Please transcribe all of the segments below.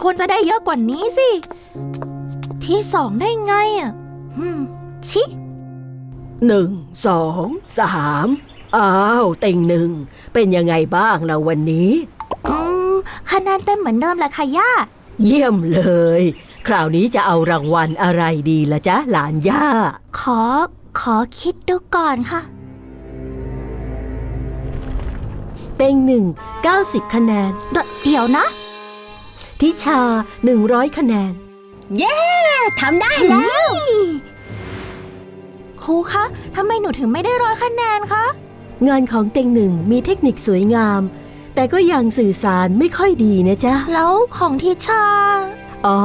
ควรจะได้เยอะกว่านี้สิ ที่สองได้ไงอะอืมชิหนึ่งสองสามอ้าวเต็งหนึ่ง เป็นยังไงบ้างล่ะวันนี้ อืมคะแนนเต็มเหมือนเดิมแหละค่ะย่า เยี่ยมเลย คราวนี้จะเอารางวัลอะไรดีล่ะจ๊ะหลานย่า ขอ ขอคิดดูก่อนค่ะ เต็งหนึ่ง90 คะแนน เดเดี๋ยวนะ ทิชา 100 คะแนนทำได้แล้ว ครูคะทำไมหนูถึงไม่ได้ร้อยคะแนนคะ งานของเต็งหนึ่งมีเทคนิคสวยงาม แต่ก็ยังสื่อสารไม่ค่อยดีนะจ๊ะ แล้วของทิชา อ๋อ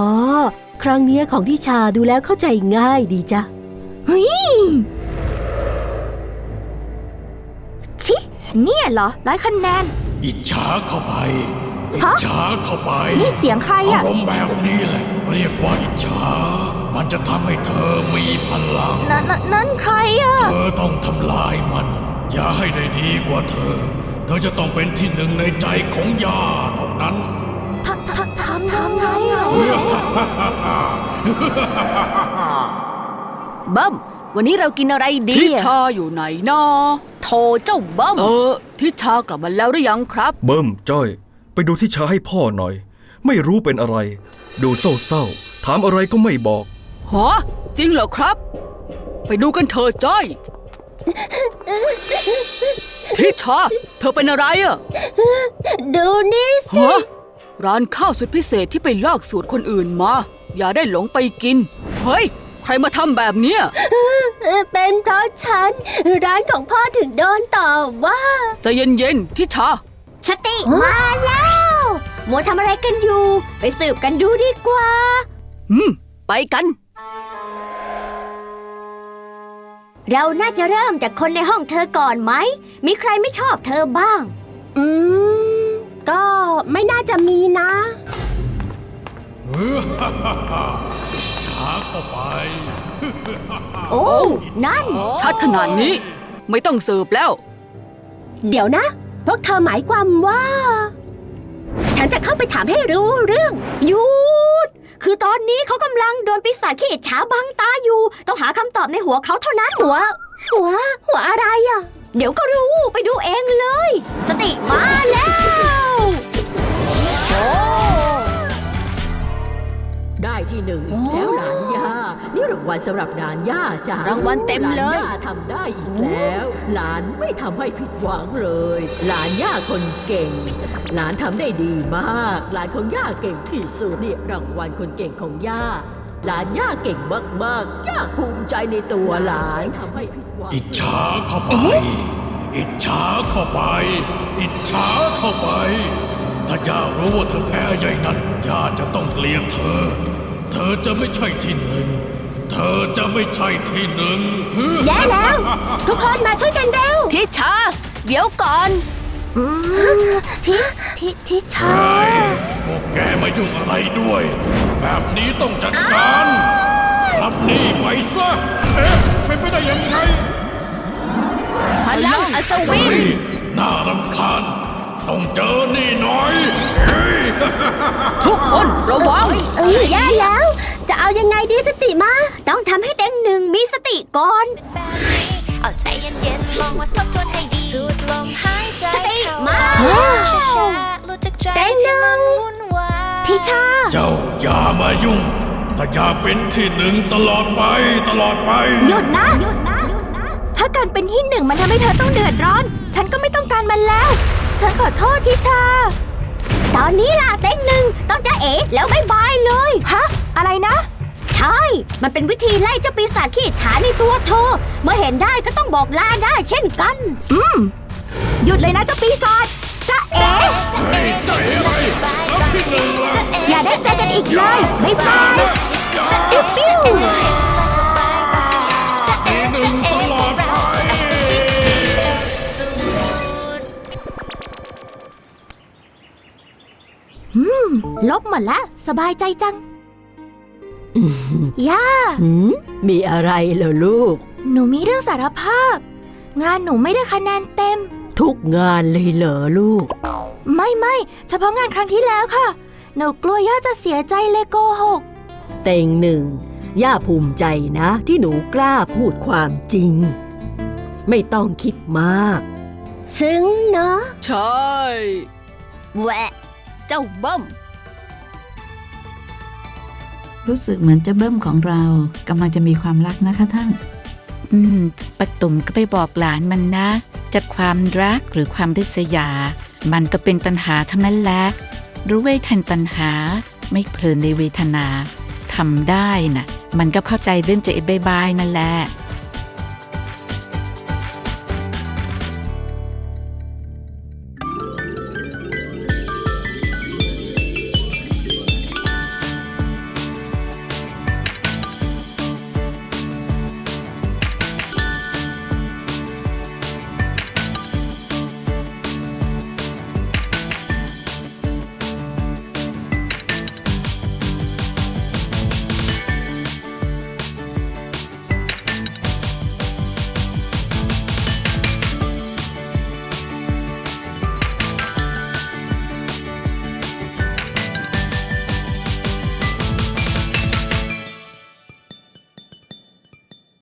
ครั้งเนี้ยของทิชาดูแล้วเข้าใจง่ายดีจ้ะ เฮ้ย ชิ เนี่ยเหรอร้อยคะแนน อิจฉาเข้าไป อิจฮะฉาเข้าไปนี่เสียงใครอาอะรมณ์แบบนี้แหละ เรียกว่าอิจฉา มันจะทำให้เธอมีพลัง นั่นนั่นนั่นใครอะเธอต้องทำลายมัน อย่าให้ได้ดีกว่าเธอ เธอจะต้องเป็นที่หนึ่งในใจของยาเท่านั้น ทำทำทำทำไงอะเบิ้มวันนี้เรากินอะไรดีทิอะชาอยู่ไหนนอโทรเจ้าเบิ้มเออทิชากลับมาแล้วหรือยังครับ เบิ้มจ้อย ไปดูที่ชาให้พ่อหน่อย ไม่รู้เป็นอะไร ดูเศร้าๆ ถามอะไรก็ไม่บอกฮะจริงเหรอครับ ไปดูกันเถอะจ้อย ทิชา เธอเป็นอะไรอะดูนี่ฮะร้านข้าวสุดพิเศษที่ไปลอกสูตรคนอื่นมา อย่าได้หลงไปกิน เฮ้ย ใครมาทำแบบเนี้ย เป็นเพราะฉัน ร้านของพ่อถึงโดนต่อว่า ใจเย็นๆทิชา สติมาแล้วมัวทำอะไรกันอยู่ ไปสืบกันดูดีกว่า อืม ไปกัน เราน่าจะเริ่มจากคนในห้องเธอก่อนไหม มีใครไม่ชอบเธอบ้าง อืม ก็ไม่น่าจะมีนะ ช้าเข้าไป โอ้ นั่น ชัดขนาดนี้ ไม่ต้องสืบแล้ว เดี๋ยวนะ พวกเธอหมายความว่า ฉันจะเข้าไปถามให้รู้เรื่องหยุดคือตอนนี้เขากำลังโดนปีศาจขี้อิจฉาบังตาอยู่ ต้องหาคำตอบในหัวเขาเท่านั้นหัว หัว หัวอะไรอะ เดี๋ยวก็รู้ไปดูเองเลย สติมาแล้วโอ้ได้ที่หนึ่งอีกแล้วหลานย่ นี่รางวัลสำหรับหลานย่าจ้ะรางวัลเต็มเลย หานย่าทำได้อีกแล้ว หลานไม่ทำให้ผิดหวังเลย หลานย่าคนเก่ง หลานทำได้ดีมาก หลานของย่าเก่งที่สุดเนี่ยรางวัลคนเก่งของย่า หลานย่าเก่งมากๆย่าภูมิใจในตัวหลานทำให้ผิดหวัง อิจฉาเข้าไป อิจฉาเข้าไป อิจฉาเข้าไป ถ้าย่ารู้ว่าเธอแพ้ใหญ่นั้นย่าจะต้องเกลียดเธอ เธอจะไม่ใช่ที่หนึ่ง เธอจะไม่ใช่ที่หนึ่งแย่แล้ว ทุกคนมาช่วยกันเร็วทิชา เดี๋ยวก่อนอืมทิทิทิชาเฮ้ยพวกแกมายุ่งอะไรด้วย แบบนี้ต้องจัดการรับนี่ไปซะเอ๊ะเป็นไปได้ยังไงพลังอัศวินนี่น่ารำคาญต้องเจอนี่หน่อยเฮ้ยทุกคนระวังเออแย่แล้วจะ เอายังไงดีสติมา ต้องทำให้เต็งหนึ่งมีสติก่อนแบบนี้เอาใจเย็นๆลองมาทบทวนให้ดีสูดลมหายใจสติเข้ามาช้าๆหลุดจากใจเต้นหนึ่ที่งมันวุ่นวายทิชา เจ้าอย่ามายุ่ง ถ้าอยากเป็นที่หนึ่งตลอดไปตลอดไปหยุดนะหยุดนะ ถ้าการเป็นที่หนึ่งมันทำให้เธอต้องเดือดร้อน ฉันก็ไม่ต้องการมันแล้ว ฉันขอโทษทิชา ตอนนี้ล่ะเต็งหนึ่งต้องจะเอ๋แล้วบายบายเลย ฮะ อะไรนะ ใช่ มันเป็นวิธีไล่เจ้าปีศาจขี้ฉาในตัวเธอ เมื่อเห็นได้ก็ต้องบอกลาได้เช่นกันหยุดเลยนะเจ้าปีศาจจะเอ๋เฮ้ยเจ๋อะไรแล้วที่หนึ่งล่ะอย่าได้เจอกันอีกเลยบ๊ายบายปิ้วปิ้วที่หนึ่งตลอดไปลบหมดละสบายใจจัง ย่าหืมมีอะไรเหรอลูก หนูมีเรื่องสารภาพ งานหนูไม่ได้คะแนนเต็ม ทุกงานเลยเหรอลูก ไม่ไม่เฉพาะงานครั้งที่แล้วค่ะ หนูกลัวย่าจะเสียใจเลยโกหก เต็งหนึ่ง ย่าภูมิใจนะ ที่หนูกล้าพูดความจริง ไม่ต้องคิดมาก ซึ้งเนาะ ใช่ แหวะ เจ้าเบิ้ม รู้สึกเหมือนเจะเบิ้มของเรากำลังจะมีความรักนะคะท่าน อืมปะตุ่มก็ไปบอกหลานมันนะจะความรักหรือความริษยา มันก็เป็นตัณหาทั้งนั้นแหละ รู้ไว้ทันตัณหา ไม่เพลินในเวทนาทำได้น่ะ มันก็เข้าใจเรื่องจะเอบายบายนั่นแหละ